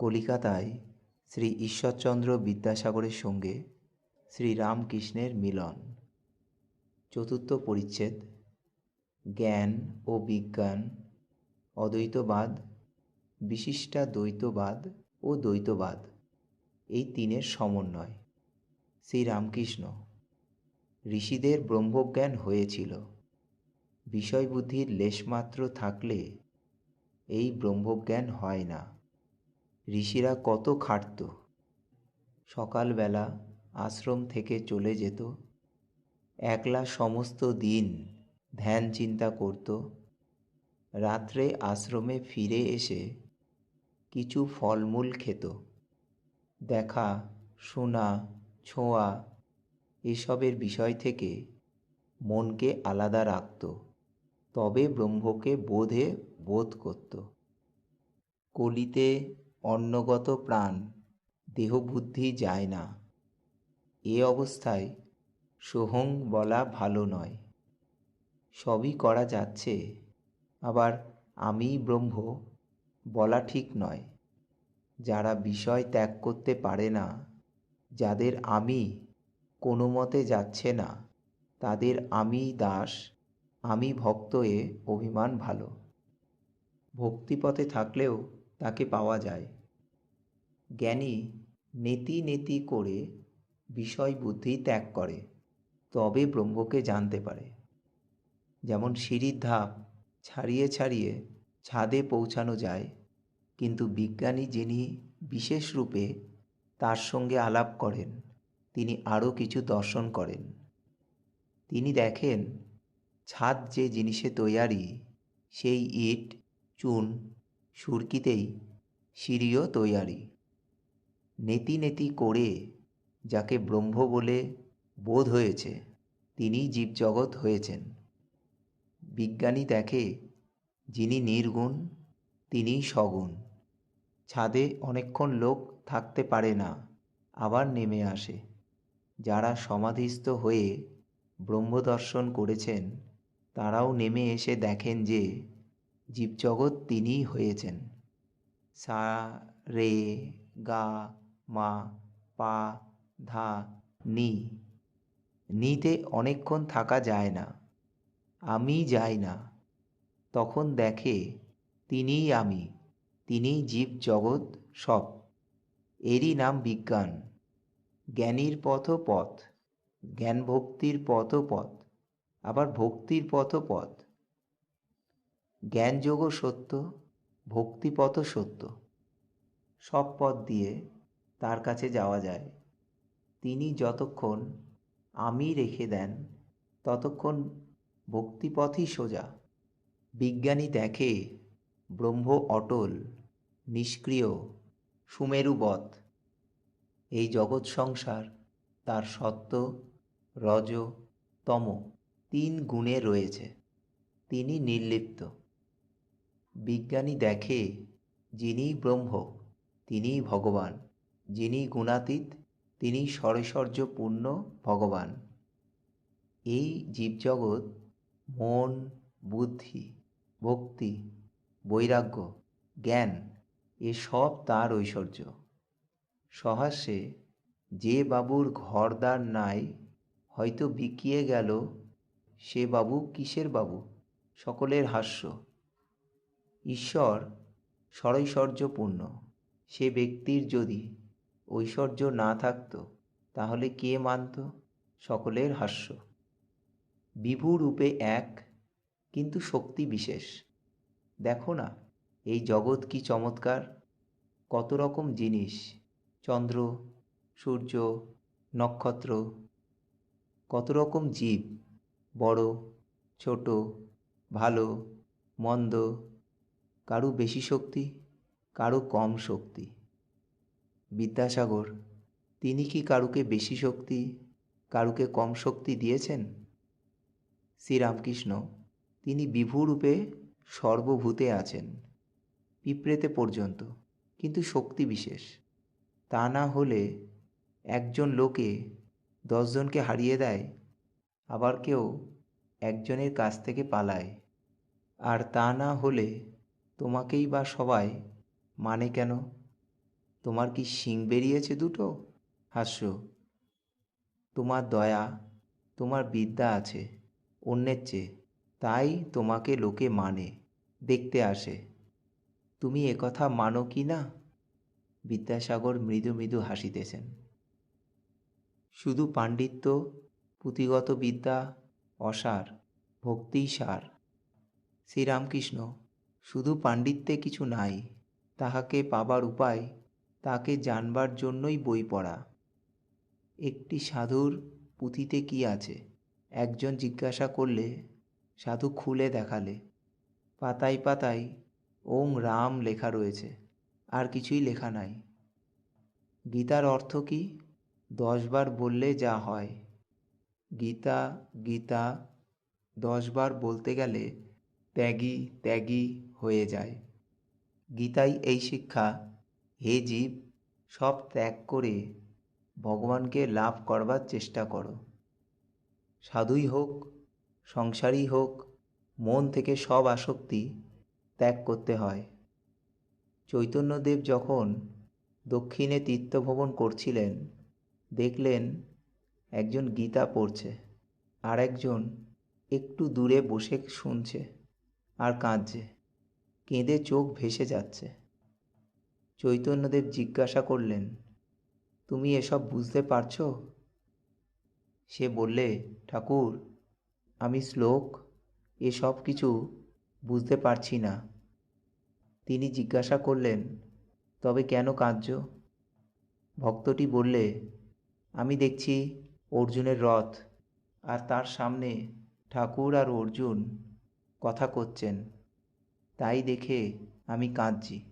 কলিকাতায় শ্রী ঈশ্বরচন্দ্র বিদ্যাসাগরের সঙ্গে শ্রী রামকৃষ্ণের মিলন। চতুর্থ পরিচ্ছেদ, জ্ঞান ও বিজ্ঞান, অদ্বৈতবাদ, বিশিষ্টা দ্বৈতবাদ ও দ্বৈতবাদ, এই তিনের সমন্বয়। শ্রী রামকৃষ্ণ ঋষিদের ব্রহ্মজ্ঞান হয়েছিল। বিষয়বুদ্ধির লেশমাত্র থাকলে এই ব্রহ্মজ্ঞান হয় না। ঋষিরা কত খাটত। সকালবেলা আশ্রম থেকে চলে যেত। একলা সমস্ত দিন ধ্যান চিন্তা করত। রাত্রে আশ্রমে ফিরে এসে কিছু ফলমূল খেত। দেখা, শোনা, ছোঁয়া এসবের বিষয় থেকে মনকে আলাদা রাখত। তবে ব্রহ্মকে বোধে বোধ করত। কলিতে অন্নগত প্রাণ, দেহবুদ্ধি যায় না। এ অবস্থায় সোহং বলা ভালো নয়। সবই করা যাচ্ছে, আবার আমি ব্রহ্ম বলা ঠিক নয়। যারা বিষয় ত্যাগ করতে পারে না, যাদের আমি কোনো মতে যাচ্ছে না, তাদের আমি দাস, আমি ভক্ত এ অভিমান ভালো। ভক্তিপথে থাকলেও তাকে পাওয়া যায়। জ্ঞানী নেতি নেতি করে বিষয় বুদ্ধি ত্যাগ করে, তবে ব্রহ্মকে জানতে পারে। যেমন সিঁড়ির ধাপ ছাড়িয়ে ছাড়িয়ে ছাদে পৌঁছানো যায়, কিন্তু বিজ্ঞানী যিনি বিশেষ রূপে তার সঙ্গে আলাপ করেন, তিনি আরও কিছু দর্শন করেন। তিনি দেখেন, ছাদ যে জিনিসে তৈয়ারি, সেই ইট, চুন সুরকিতেই সিঁড়িও তৈয়ারি। নেতি নেতি করে যাকে ব্রহ্ম বলে বোধ হয়েছে তিনি জীবজগৎ হয়েছেন। বিজ্ঞানী দেখে যিনি নির্গুণ তিনি সগুণ। ছাদে অনেকক্ষণ লোক থাকতে পারে না, আবার নেমে আসে। যারা সমাধিস্থ হয়ে ব্রহ্মদর্শন করেছেন, তারাও নেমে এসে দেখেন যে জীবজগৎ তিনিই হয়েছেন। সা, রে, গা, মা, পা, ধা, নি। নিতে অনেকক্ষণ থাকা যায় না। আমি যাই না। তখন দেখে তিনিই আমি, তিনিই জীব জগৎ সব। এরই নাম বিজ্ঞান। জ্ঞানীর পথ পথ জ্ঞান ভক্তির পথ পথ, আবার ভক্তির পথ পথ। জ্ঞানযোগও সত্য ভক্তিপথ সত্য। সব পথ দিয়ে তার কাছে যাওয়া যায়। তিনি যতক্ষণ আমি রেখে দেন, ততক্ষণ ভক্তিপথই সোজা। বিজ্ঞানী দেখে, ব্রহ্ম অটল, নিষ্ক্রিয় সুমেরুবৎ এই জগৎ সংসার তার সত্য, রজ, তম, তিন গুণে রয়েছে। তিনি নির্লিপ্ত। বিজ্ঞানী দেখে যিনি ব্রহ্ম, তিনিই ভগবান, যিনি গুণাতীত তিনি সরৈশ্বর্যপূর্ণ ভগবান। এই জীবজগৎ মন, বুদ্ধি, ভক্তি, বৈরাগ্য, জ্ঞান এসব তার ঐশ্বর্য। সহাস্যে যে বাবুর ঘরদার নাই, হয়তো বিকিয়ে গেল, সে বাবু কিসের বাবু? সকলের হাস্য। ঈশ্বর সরৈশ্বর্যপূর্ণ সে ব্যক্তির যদি ঐশ্বর্য না থাকত, তাহলে কে মানত? সকলের হাস্য। বিভু রূপে এক, কিন্তু শক্তি বিশেষ। দেখো না, এই জগৎ কি চমৎকার? কত রকম জিনিস, চন্দ্র, সূর্য, নক্ষত্র। কত রকম জীব, বড়, ছোট, ভালো, মন্দ। কারু বেশি শক্তি, কারও কম শক্তি। বিদ্যাসাগর, তিনি কি কারুকে বেশি শক্তি, কারুকে কম শক্তি দিয়েছেন? শ্রীরামকৃষ্ণ, তিনি বিভুরূপে সর্বভূতে আছেন, পিঁপড়েতে পর্যন্ত, কিন্তু শক্তি বিশেষ। তা না হলে একজন লোকে দশজনকে হারিয়ে দেয়, আবার কেউ একজনের কাছ থেকে পালায়। আর তা না হলে তোমাকেই বা সবাই মানে কেন? তোমার কি শিং বেরিয়েছে দুটো? হাস্য। তোমার দয়া, তোমার বিদ্যা আছে, অন্যের চেয়ে। তাই তোমাকে লোকে মানে দেখতে আসে। তুমি একথা মানো কি না? বিদ্যাসাগর মৃদু মৃদু হাসিতেছেন। শুধু পাণ্ডিত্য, পুঁথিগত বিদ্যা, অসার, ভক্তিই সার। শ্রীরামকৃষ্ণ শুধু পাণ্ডিত্যে কিছু নাই, তাহাকে পাবার উপায় তাকে জানবার জন্যই বই পড়া। একটি সাধুর পুঁথিতে কি আছে? একজন জিজ্ঞাসা করলে সাধু খুলে দেখালে। পাতায় পাতায় ওং রাম লেখা রয়েছে, আর কিছুই লেখা নাই। গীতার অর্থ কি? দশবার বললে যা হয়। গীতা গীতা, দশবার বলতে গেলে ত্যাগী ত্যাগী হয়ে যায়। গীতাই এই শিক্ষা, হে জীব, সব ত্যাগ করে ভগবানকে লাভ করবার চেষ্টা করো। সাধুই হোক সংসারই হোক, মন থেকে সব আসক্তি ত্যাগ করতে হয়। চৈতন্যদেব যখন দক্ষিণে তীর্থভ্রমণ করছিলেন, দেখলেন একজন গীতা পড়ছে আর একজন একটু দূরে বসে শুনছে। আর কাঁদছে। কেঁদে চোখ ভেসে যাচ্ছে। চৈতন্যদেব জিজ্ঞাসা করলেন, তুমি এসব বুঝতে পারছ? সে বললে, ঠাকুর, আমি শ্লোক, এসব কিছু বুঝতে পারছি না। তিনি জিজ্ঞাসা করলেন, তবে কেন কাঁদছ? ভক্তটি বললে, আমি দেখছি অর্জুনের রথ, আর তার সামনে ঠাকুর আর অর্জুন কথা করছেন। তাই দেখে আমি কাঁদছি।